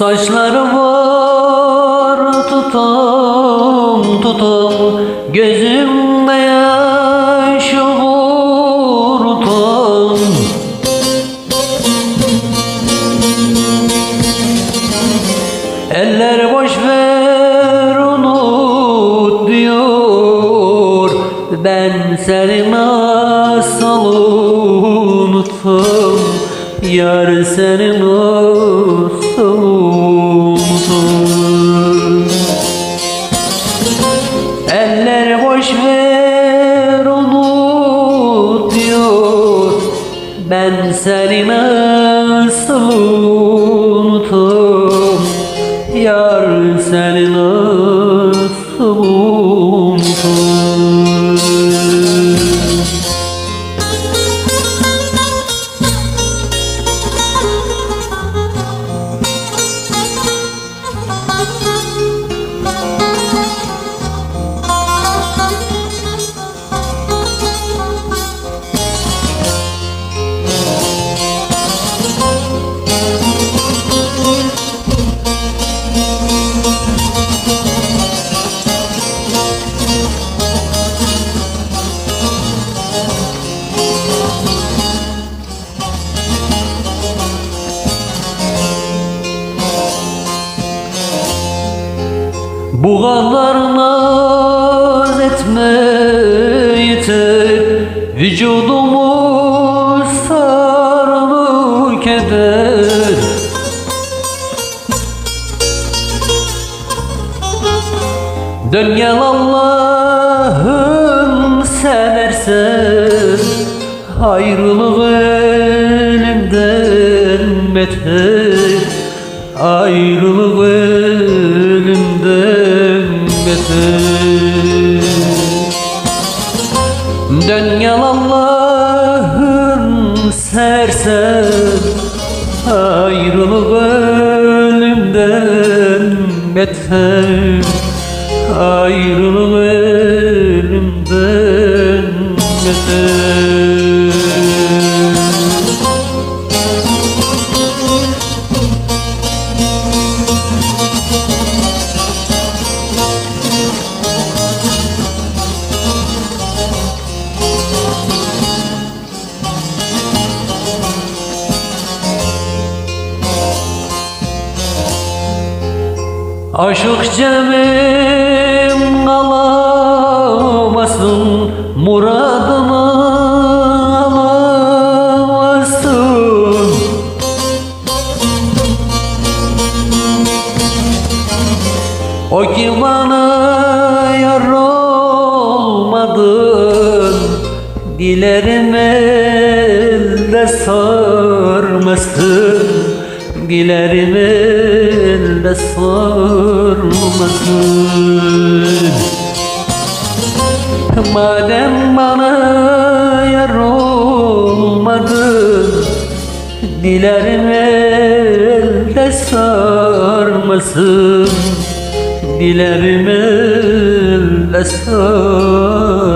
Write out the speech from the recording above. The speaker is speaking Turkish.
Saçları var tutam tutam. Gözümde yaş vurtan Eller boş ver unut diyor. Ben seni nasıl unutum Yar seni nasıl unutum Ben seni nasıl unutum Yar seni nasıl Bu kadar naz etme yeter Vücudumu sarılı keder Dön gel Allah'ım seversen Ayrılık elimden beter. Ayrılık elimden beter Dön gel Allah'ım sersen Ayrılık ölümden beter. Ayrılık ölümden beter Aşık cemim alamasın Muradımı alamasın O ki bana yar olmadın Dilerim elde sarmasın Dilerim elde sarmasın Madem bana yar olmadın Dilerim elde sarmasın Dilerim elde sarmasın